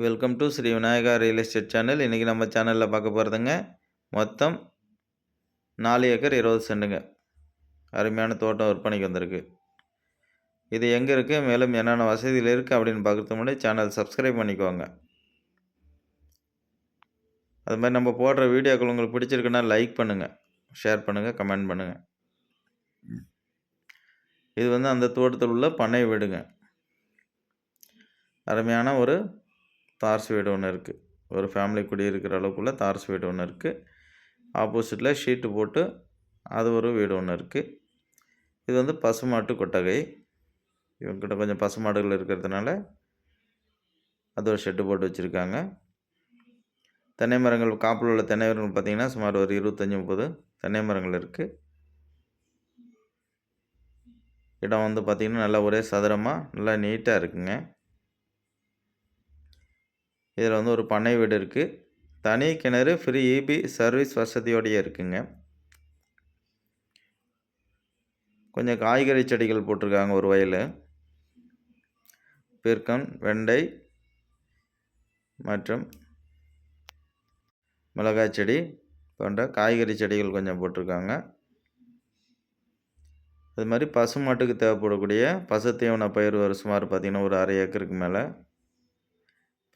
Welcome to Sri Vinayaka real estate channel இன்றைக்கி நம்ம சேனலில் பார்க்க போகிறதுங்க மொத்தம் நாலு ஏக்கர் இருபது சென்டுங்க அருமையான தோட்டம் விற்பனைக்கு வந்திருக்கு. இது எங்கே இருக்குது மேலும் என்னென்ன வசதிகள் இருக்குது அப்படின்னு பார்க்குறதுக்கு முன்னாடி சேனல் சப்ஸ்கிரைப் பண்ணிக்கோங்க. அது மாதிரி நம்ம போடுற வீடியோக்கள் உங்களுக்கு பிடிச்சிருக்குன்னா லைக் பண்ணுங்கள் ஷேர் பண்ணுங்கள் கமெண்ட் பண்ணுங்கள் இது வந்து அந்த தோட்டத்தில் உள்ள பண்ணை வீடுங்க. அருமையான ஒரு தார்ஸ் வீடு ஒன்று இருக்குது ஒரு ஃபேமிலி குடியிருக்கிற அளவுக்குள்ளே தார்ஸ் வீடு ஒன்று இருக்குது ஆப்போசிட்டில் ஷீட்டு போட்டு அது ஒரு வீடு ஒன்று இருக்குது இது வந்து பசுமாட்டு கொட்டகை. இவங்ககிட்ட கொஞ்சம் பசுமாடுகள் இருக்கிறதுனால அது ஒரு ஷெட்டு போட்டு வச்சுருக்காங்க. தென்னை மரங்கள் காப்பில் உள்ள தென்னை மரங்கள் பார்த்திங்கன்னா சுமார் ஒரு இருபத்தஞ்சி முப்பது தென்னை மரங்கள் இருக்குது இடம் வந்து பார்த்திங்கன்னா நல்லா ஒரே சதுரமாக நல்லா நீட்டாக இருக்குங்க. இதில் வந்து ஒரு பண்ணை வீடு இருக்குது தனி கிணறு ஃப்ரீ இபி சர்வீஸ் வசதியோடையே இருக்குங்க. கொஞ்சம் காய்கறி செடிகள் போட்டிருக்காங்க ஒரு வயல். பிற்கம் வெண்டை மற்றும் மிளகாய் செடி போன்ற காய்கறி செடிகள் கொஞ்சம் போட்டிருக்காங்க. அது மாதிரி பசு மாட்டுக்கு தேவைப்படக்கூடிய பசு தீவன பயிர் ஒரு சுமார் பார்த்திங்கன்னா ஒரு அரை ஏக்கருக்கு மேலே.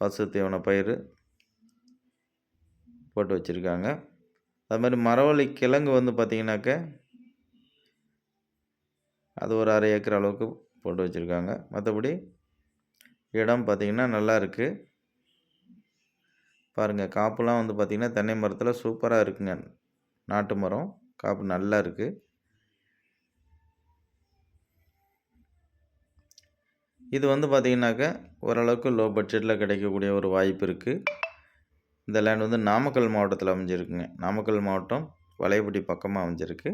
பசுத்தீவன பயிர் போட்டு வச்சுருக்காங்க. அது மாதிரி மரவள்ளி கிழங்கு வந்து பார்த்திங்கனாக்க அது ஒரு அரை ஏக்கர் அளவுக்கு போட்டு வச்சுருக்காங்க. மற்றபடி இடம் பார்த்திங்கன்னா நல்லா இருக்குது பாருங்கள் காப்புலாம் வந்து பார்த்திங்கன்னா தென்னை மரத்தில் சூப்பராக இருக்குங்க. நாட்டு மரம் காப்பு நல்லா இருக்குது இது வந்து பார்த்திங்கனாக்க ஓரளவுக்கு லோ பட்ஜெட்டில் கிடைக்கக்கூடிய ஒரு வாய்ப்பு இருக்குது இந்த லேண்ட் வந்து நாமக்கல் மாவட்டத்தில் அமைஞ்சிருக்குங்க. நாமக்கல் மாவட்டம் வளையப்பட்டி பக்கமாக அமைஞ்சிருக்கு.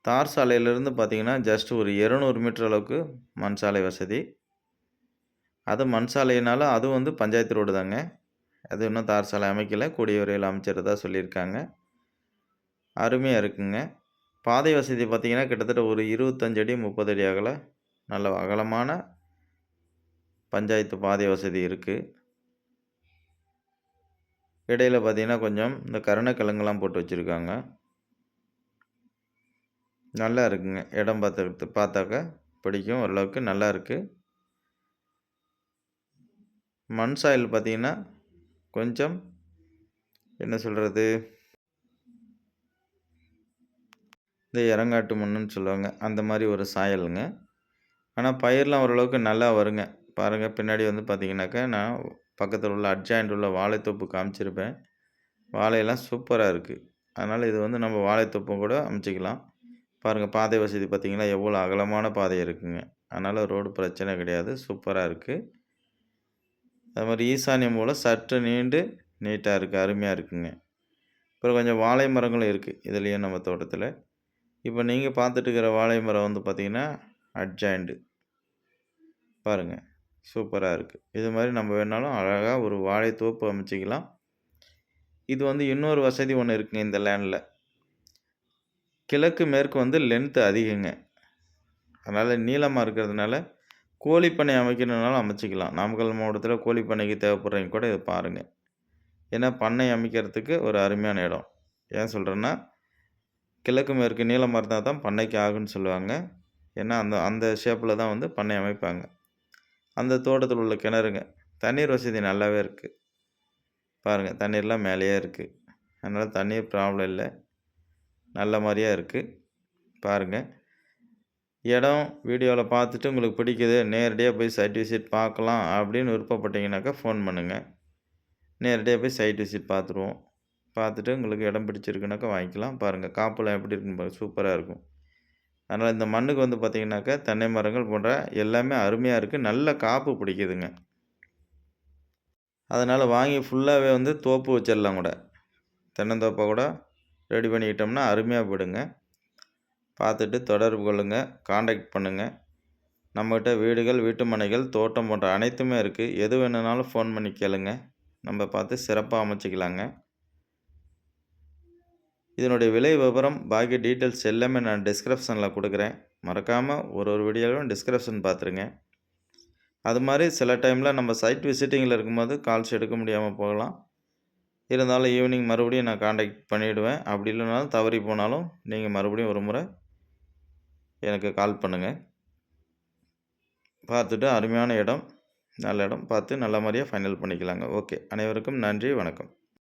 தார் சாலையிலேருந்து பார்த்திங்கன்னா ஜஸ்ட் ஒரு இரநூறு மீட்டர் அளவுக்கு மண் சாலை வசதி. அது மண் சாலையினால அது வந்து பஞ்சாயத்து ரோடு தாங்க. அது இன்னும் தார் சாலை அமைக்கலை. கூடிய விரைவில் அமைச்சிருந்தா சொல்லியிருக்காங்க. அருமையாக இருக்குங்க. பாதை வசதி பார்த்திங்கன்னா கிட்டத்தட்ட ஒரு இருபத்தஞ்சு அடி முப்பது அடி அகல நல்ல அகலமான பஞ்சாயத்து பாதை வசதி இருக்குது இடையில் பார்த்திங்கன்னா கொஞ்சம் இந்த கருணக்கிழங்குலாம் போட்டு வச்சுருக்காங்க. நல்லா இருக்குங்க. இடம் பார்த்து பார்த்தாக்க பிடிக்கும். ஓரளவுக்கு நல்லா இருக்குது மண் சாயில் பார்த்திங்கன்னா கொஞ்சம் என்ன சொல்கிறது இந்த இறங்காட்டு மண்ணுன்னு சொல்லுவாங்க. அந்த மாதிரி ஒரு சாயலுங்க. ஆனால் பயிரெலாம் ஓரளவுக்கு நல்லா வருங்க. பாருங்கள் பின்னாடி வந்து பார்த்திங்கனாக்கா நான் பக்கத்தில் உள்ள அட்ஜாயிண்ட் உள்ள வாழைத்தோப்பு காமிச்சிருப்பேன். வாழையெல்லாம் சூப்பராக இருக்குது அதனால் இது வந்து நம்ம வாழைத்தோப்பும் கூட அமைச்சிக்கலாம். பாருங்கள் பாதை வசதி பார்த்திங்கன்னா எவ்வளோ அகலமான பாதை இருக்குங்க. அதனால் ரோடு பிரச்சனை கிடையாது. சூப்பராக இருக்குது அது மாதிரி ஈசானியம் போல் சற்று நீண்டு நீட்டாக இருக்குது அருமையாக இருக்குங்க. அப்புறம் கொஞ்சம் வாழை மரங்களும் இருக்குது இதுலேயும் நம்ம தோட்டத்தில். இப்போ நீங்கள் பார்த்துட்டு இருக்கிற வாழை மரம் வந்து பார்த்திங்கன்னா அட்ஜாயிண்டு பாருங்கள் சூப்பராக இருக்குது இது மாதிரி நம்ம வேணாலும் அழகாக ஒரு வாழைத்தோப்பு அமைச்சிக்கலாம். இது வந்து இன்னொரு வசதி ஒன்று இருக்குங்க இந்த லேண்டில். கிழக்கு மேற்கு வந்து லென்த்து அதிகங்க. அதனால் நீளமாக இருக்கிறதுனால கோழிப்பண்ணை அமைக்கணுன்னாலும் அமைச்சிக்கலாம். நாமக்கல் மாவட்டத்தில் கோழிப்பண்ணைக்கு தேவைப்படுறவங்க கூட இதை பாருங்கள் ஏன்னா பண்ணை அமைக்கிறதுக்கு ஒரு அருமையான இடம். ஏன் சொல்கிறேன்னா கிழக்கு மேற்கு நீளமாக இருந்தால் தான் பண்ணைக்கு ஆகுன்னு சொல்லுவாங்க. ஏன்னா அந்த அந்த ஷேப்பில் தான் வந்து பண்ணை அமைப்பாங்க. அந்த தோட்டத்தில் உள்ள கிணறுங்க தண்ணீர் வசதி நல்லாவே இருக்குது பாருங்கள் தண்ணீர்லாம் மேலேயே இருக்குது அதனால் தண்ணீர் ப்ராப்ளம் இல்லை. நல்ல மாதிரியா இருக்குது பாருங்கள் இடம் வீடியோவில் பார்த்துட்டு உங்களுக்கு பிடிக்குது நேரடியாக போய் சைட் விசிட் பார்க்கலாம் அப்படின்னு விருப்பப்பட்டீங்கனாக்கா ஃபோன் பண்ணுங்கள் நேரடியாக போய் சைட் விசிட் பார்த்துருவோம். பார்த்துட்டு உங்களுக்கு இடம் பிடிச்சிருக்குனாக்கா வாங்கிக்கலாம். பாருங்கள் காப்பெல்லாம் எப்படி இருக்குன்னு பாருங்கள் சூப்பராக இருக்கும். அதனால் இந்த மண்ணுக்கு வந்து பார்த்திங்கனாக்கா தென்னை மரங்கள் போன்ற எல்லாமே அருமையாக இருக்குது நல்ல காப்பு பிடிக்குதுங்க. அதனால் வாங்கி ஃபுல்லாகவே வந்து தோப்பு வச்சிடலாம் கூட. தென்னந்தோப்பை கூட ரெடி பண்ணிக்கிட்டோம்னா அருமையாக போயிடுங்க. பார்த்துட்டு தொடர்பு கொள்ளுங்கள் காண்டாக்ட் பண்ணுங்கள் நம்மகிட்ட வீடுகள் வீட்டு மனைகள் தோட்டம் போன்ற அனைத்துமே இருக்குது எது வேணுனாலும் ஃபோன் பண்ணி கேளுங்க. நம்ம பார்த்து சிறப்பாக அமைச்சிக்கலாங்க. இதனுடைய விலை விவரம் பாக்கி டீட்டெயில்ஸ் எல்லாமே நான் டிஸ்கிரிப்ஷனில் கொடுக்குறேன் மறக்காமல் ஒரு ஒரு வீடியோவிலும் டிஸ்கிரிப்ஷன் பார்த்துருங்க அது மாதிரி சில டைமில் நம்ம சைட் விசிட்டிங்கில் இருக்கும்போது கால்ஸ் எடுக்க முடியாமல் போகலாம். இருந்தாலும் ஈவினிங் மறுபடியும் நான் காண்டாக்ட் பண்ணிவிடுவேன் அப்படி இல்லைனாலும் தவறி போனாலும், நீங்கள் மறுபடியும் ஒரு முறை எனக்கு கால் பண்ணுங்கள் பார்த்துட்டு அருமையான இடம். நல்ல இடம் பார்த்து நல்ல மாரியா ஃபைனல் பண்ணிக்கலாங்க. ஓகே. அனைவருக்கும் நன்றி. வணக்கம்.